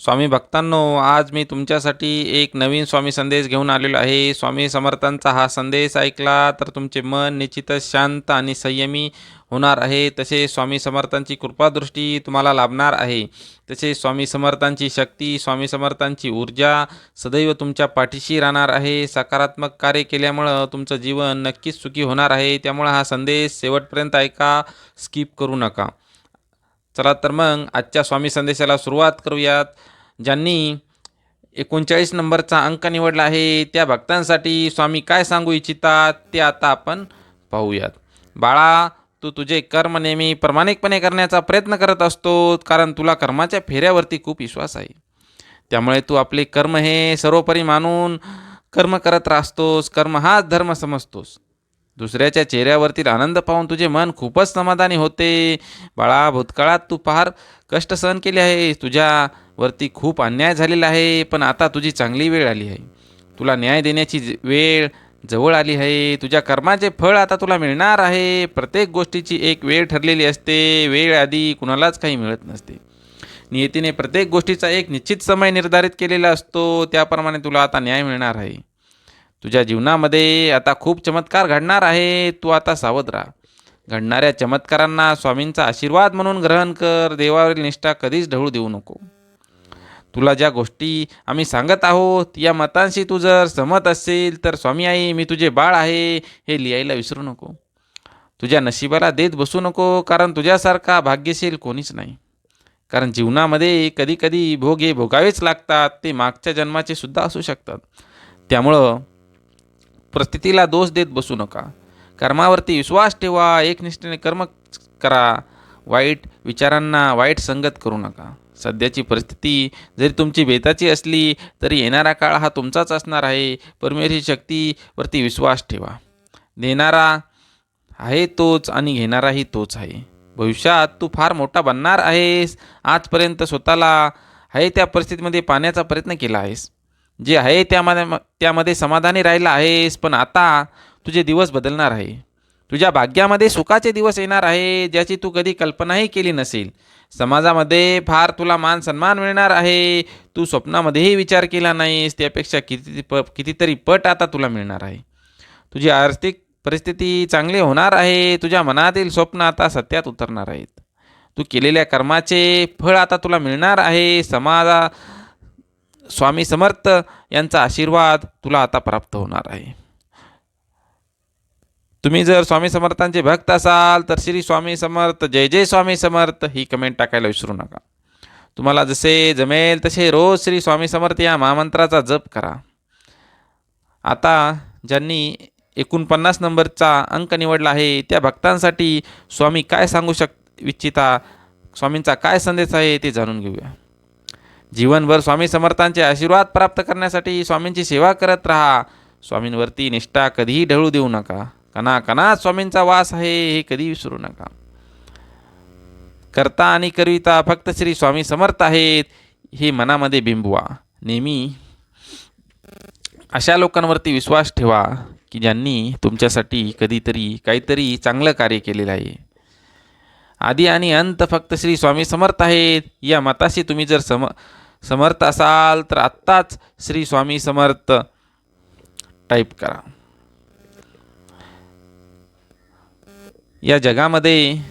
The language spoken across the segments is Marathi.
स्वामी भक्तांनो आज मी तुमच्यासाठी एक नवीन स्वामी संदेश घेऊन आलेलो आहे. स्वामी समर्थांचा हा संदेश ऐकला तर तुमचे मन निश्चितच शांत आणि संयमी होणार आहे. तसे स्वामी समर्थांची कृपादृष्टी तुम्हाला लाभणार आहे. तसे स्वामी समर्थांची शक्ती स्वामी समर्थांची ऊर्जा सदैव तुमच्या पाठीशी राहणार आहे. सकारात्मक कार्य केल्यामुळं तुमचं जीवन नक्कीच सुखी होणार आहे. त्यामुळं हा संदेश शेवटपर्यंत ऐका स्किप करू नका. चला तर मग आजच्या स्वामी संदेशाला सुरुवात करूयात. ज्यांनी एकोणचाळीस नंबरचा अंक निवडला आहे त्या भक्तांसाठी स्वामी काय सांगू इच्छितात ते आता आपण पाहूयात. बाळा तू तुझे कर्म नेहमी प्रामाणिकपणे करण्याचा प्रयत्न करत असतो कारण तुला कर्माच्या फेऱ्यावरती खूप विश्वास आहे. त्यामुळे तू आपले कर्म हे सर्वोपरी मानून कर्म करत राहतोस कर्म हाच धर्म समजतोस. दुसऱ्याच्या चेहऱ्यावरतील आनंद पाहून तुझे मन खूपच समाधानी होते. बाळा भूतकाळात तू फार कष्ट सहन केले आहे. तुझ्यावरती खूप अन्याय झालेला आहे पण आता तुझी चांगली वेळ आली आहे. तुला न्याय देण्याची ज- वेळ जवळ आली आहे. तुझ्या कर्माचे फळ आता तुला मिळणार आहे. प्रत्येक गोष्टीची एक वेळ ठरलेली असते. वेळ आधी कुणालाच काही मिळत नसते. नियतीने प्रत्येक गोष्टीचा एक निश्चित समय निर्धारित केलेला असतो. त्याप्रमाणे तुला आता न्याय मिळणार आहे. तुझ्या जीवनामध्ये आता खूप चमत्कार घडणार आहे. तू आता सावध राहा. घडणाऱ्या चमत्कारांना स्वामींचा आशीर्वाद म्हणून ग्रहण कर. देवावरील निष्ठा कधीच ढवळू देऊ नको. तुला ज्या गोष्टी आम्ही सांगत आहोत या मतांशी तू जर सहमत असेल तर स्वामी आई मी तुझे बाळ आहे हे लिहायला विसरू नको. तुझ्या नशिबाला देत बसू नको कारण तुझ्यासारखा भाग्यशील कोणीच नाही. कारण जीवनामध्ये कधीकधी भोग हे भोगावेच लागतात ते मागच्या जन्माचे सुद्धा असू शकतात. त्यामुळं परिस्थितीला दोष देत बसू नका. कर्मावरती विश्वास ठेवा एकनिष्ठेने कर्म करा वाईट विचारांना वाईट संगत करू नका. सध्याची परिस्थिती जरी तुमची बेताची असली तरी येणारा काळ हा तुमचाच असणार आहे. परमेश्वरी शक्तीवरती विश्वास ठेवा. देणारा आहे तोच आणि घेणाराही तोच आहे. भविष्यात तू फार मोठा बनणार आहेस. आजपर्यंत स्वतःला आहे त्या परिस्थितीमध्ये पाहण्याचा प्रयत्न केला आहेस. जे आहे त्यामध्ये त्यामध्ये समाधानी राहिला आहेस पण आता तुझे दिवस बदलणार आहे. तुझ्या भाग्यामध्ये सुखाचे दिवस येणार आहे ज्याची तू कधी कल्पनाही केली नसेल. समाजामध्ये फार तुला मान सन्मान मिळणार आहे. तू स्वप्नामध्येही विचार केला नाहीस त्यापेक्षा किती प कितीतरी पट आता तुला मिळणार आहे. तुझी आर्थिक परिस्थिती चांगली होणार आहे तुझ्या मनातील स्वप्न आता सत्यात उतरणार आहेत. तू केलेल्या कर्माचे फळ आता तुला मिळणार आहे समाजा स्वामी समर्थ यांचा आशीर्वाद तुला आता प्राप्त होणार आहे. तुम्ही जर स्वामी समर्थांचे भक्त असाल तर श्री स्वामी समर्थ जय जय स्वामी समर्थ ही कमेंट टाकायला विसरू नका. तुम्हाला जसे जमेल तसे रोज श्री स्वामी समर्थ या महामंत्राचा जप करा. आता ज्यांनी एकोणपन्नास नंबरचा अंक निवडला आहे त्या भक्तांसाठी स्वामी काय सांगू शक इच्छिता स्वामींचा काय संदेश आहे ते जाणून घेऊया. जीवनभर स्वामी समर्थांचे आशीर्वाद प्राप्त करण्यासाठी स्वामींची सेवा करत राहा. स्वामींवरती निष्ठा कधीही ढळू देऊ नका. कणा कना स्वामींचा वास आहे हे कधी विसरू नका. करता आणि करविता फक्त श्री स्वामी समर्थ आहेत हे मनामध्ये बिंबवा. नेहमी अशा लोकांवरती विश्वास ठेवा की ज्यांनी तुमच्यासाठी कधीतरी काहीतरी चांगलं कार्य केलेलं आहे. आधी आणि अंत फक्त श्री स्वामी समर्थ आहेत. या मताशी तुम्ही जर सम समर्थ असाल तर आत्ताच श्री स्वामी समर्थ टाईप करा. या जगामध्ये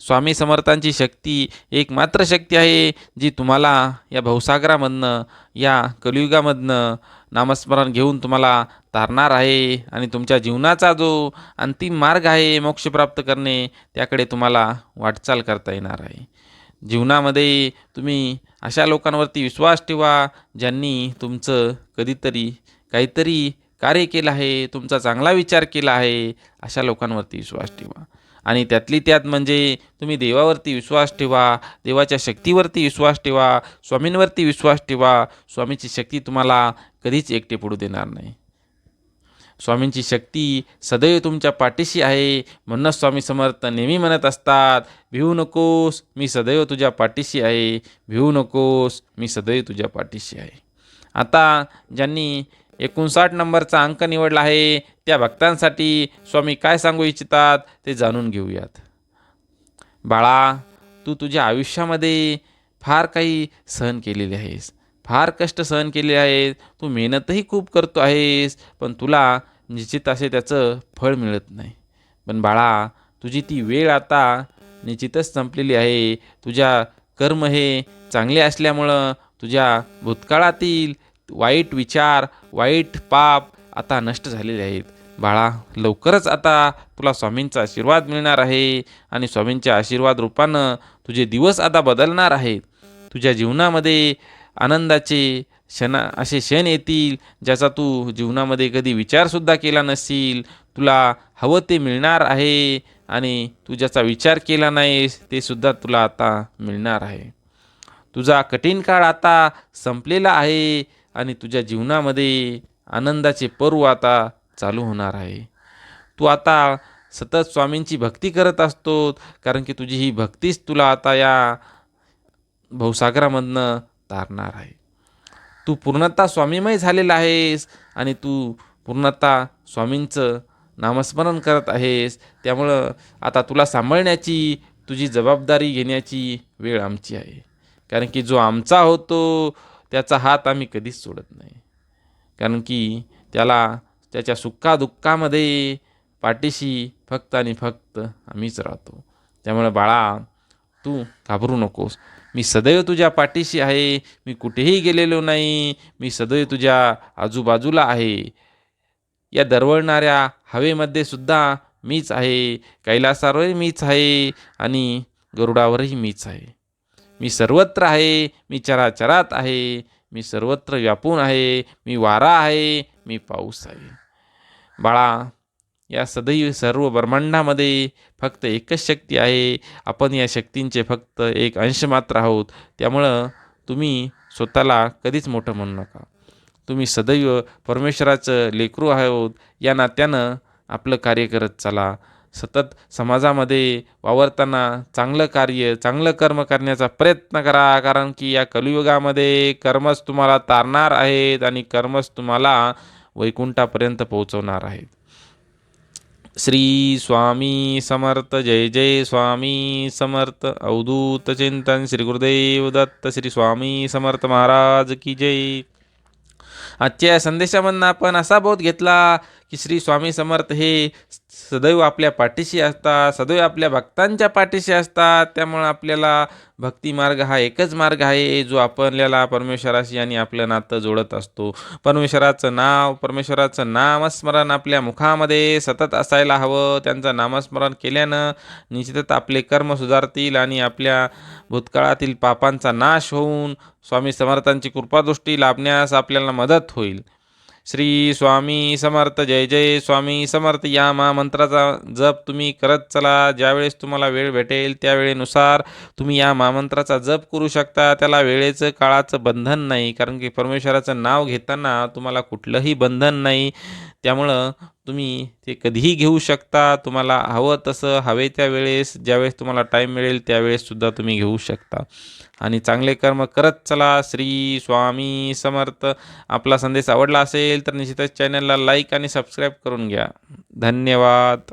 स्वामी समर्थांची शक्ती एक मात्र शक्ती आहे जी तुम्हाला या भवसागरामधनं या कलियुगामधनं नामस्मरण घेऊन तुम्हाला तारणार आहे आणि तुमच्या जीवनाचा जो अंतिम मार्ग आहे मोक्ष प्राप्त करणे त्याकडे तुम्हाला वाटचाल करता येणार आहे. जीवनामध्ये तुम्ही अशा लोकांवरती विश्वास ठेवा ज्यांनी तुमचं कधीतरी काहीतरी कार्य केलं आहे तुमचा चांगला विचार केला आहे अशा लोकांवरती विश्वास ठेवा. आणि त्यातली त्यात म्हणजे तुम्ही देवावरती विश्वास ठेवा देवाच्या शक्तीवरती विश्वास ठेवा स्वामींवरती विश्वास ठेवा स्वामीची शक्ती तुम्हाला कधीच एकटे पडू देणार नाही. स्वामींची शक्ती सदैव तुमच्या पाठीशी आहे. म्हणूनच स्वामी समर्थ नेहमी म्हणत असतात भिवू नकोस मी सदैव तुझ्या पाठीशी आहे. भिवू नकोस मी सदैव तुझ्या पाठीशी आहे. आता ज्यांनी एकोणसाठ नंबरचा अंक निवडला आहे. त्या भक्तांसाठी स्वामी काय सांगू इच्छितात ते जाणून घेऊयात. बाळा तू तुझ्या आयुष्यामध्ये फार काही सहन केलेले आहेस. फार कष्ट सहन केले आहेत. तू मेहनतही खूप करतो आहेस. पण तुला निश्चित असे त्याचं फळ मिळत नाही. पण बाळा तुझी ती वेळ आता निश्चितच संपलेली आहे. तुझ्या कर्म हे चांगले असल्यामुळं तुझ्या भूतकाळातील वाईट विचार वाईट पाप आता नष्ट झालेले आहेत. बाळा लवकरच आता तुला स्वामींचा आशीर्वाद मिळणार आहे आणि स्वामींच्या आशीर्वाद रूपानं तुझे दिवस आता बदलणार आहेत तुझ्या जीवनामध्ये आनंदाचे क्षण असे क्षण येतील ज्याचा तू जीवनामध्ये कधी विचारसुद्धा केला नसेल तुला हवं ते मिळणार आहे आणि तू ज्याचा विचार केला नाहीस ते सुद्धा तुला आता मिळणार आहे. तुझा कठीण काळ आता संपलेला आहे. आणि तुझ्या जीवनामध्ये आनंदाचे पर्व आता चालू होणार आहे. तू आता सतत स्वामींची भक्ती करत असतो कारण की तुझी ही भक्तीच तुला आता या भवसागरामधनं तारणार आहे. तू पूर्णतः स्वामीमय झालेला आहेस आणि तू पूर्णतः स्वामींचं नामस्मरण करत आहेस. त्यामुळं आता तुला सांभाळण्याची तुझी जबाबदारी घेण्याची वेळ आमची आहे. कारण की जो आमचा होतो त्याचा हात आम्ही कधीच सोडत नाही. कारण की त्याला त्याच्या सुखादुःखामध्ये पाठीशी फक्त आणि फक्त आम्हीच राहतो. त्यामुळे बाळा तू घाबरू नकोस. मी सदैव तुझ्या पाठीशी आहे. मी कुठेही गेलेलो नाही. मी सदैव तुझ्या आजूबाजूला आहे. या दरवळणाऱ्या हवेमध्ये सुद्धा मीच आहे. कैलासावरही मीच आहे. आणि गरुडावरही मीच आहे. मी सर्वत्र आहे मी चराचरात आहे मी सर्वत्र व्यापून आहे मी वारा आहे मी पाऊस आहे. बाळा या सदैव सर्व ब्रह्मांडामध्ये फक्त एकच शक्ती आहे. आपण या शक्तींचे फक्त एक अंश मात्र आहोत. त्यामुळं तुम्ही स्वतःला कधीच मोठं म्हणू नका. तुम्ही सदैव परमेश्वराचं लेकरू आहोत. या नात्यानं आपलं कार्य करत चला. सतत समाजामध्ये वावरताना चांगलं कार्य चांगलं कर्म करण्याचा प्रयत्न करा. कारण की या कलियुगामध्ये कर्मच तुम्हाला तारणार आहेत आणि कर्मच तुम्हाला वैकुंठापर्यंत पोहोचवणार आहेत. श्री स्वामी समर्थ जय जय स्वामी समर्थ अवधूत चिंतन श्री गुरुदेव दत्त श्री स्वामी समर्थ महाराज की जय. आजच्या या संदेशामधनं आपण असा बोध घेतला की श्री स्वामी समर्थ हे सदैव आपल्या पाठीशी असतात सदैव आपल्या भक्तांच्या पाठीशी असतात. त्यामुळं आपल्याला भक्ती मार्ग हा एकच मार्ग आहे जो आपल्याला परमेश्वराशी आणि आपलं नातं जोडत असतो. परमेश्वराचं नाव परमेश्वराचं नामस्मरण आपल्या मुखामध्ये सतत असायला हवं. त्यांचं नामस्मरण केल्यानं निश्चितच आपले कर्म सुधारतील आणि आपल्या भूतकाळातील पापांचा नाश होऊन स्वामी समर्थांची कृपादृष्टी लाभण्यास आपल्याला मदत होईल. श्री स्वामी समर्थ जय जय स्वामी समर्थ. या महामंत्राचा जप तुम्ही करत चला. ज्यावेळेस तुम्हाला वेळ भेटेल त्यावेळेनुसार तुम्ही या महामंत्राचा जप करू शकता. त्याला वेळेचं काळाचं बंधन नाही. कारण की परमेश्वराचं नाव घेताना तुम्हाला कुठलंही बंधन नाही. त्यामुळं तुम्ही ते कधीही घेऊ शकता. तुम्हाला हवं तसं हवे त्या वेळेस ज्यावेळेस तुम्हाला टाईम मिळेल त्यावेळेससुद्धा तुम्ही घेऊ शकता. आणि चांगले कर्म करत चला. श्री स्वामी समर्थ. आपला संदेश आवडला असेल तर निश्चितच चॅनलला लाईक आणि सबस्क्राईब करून घ्या. धन्यवाद.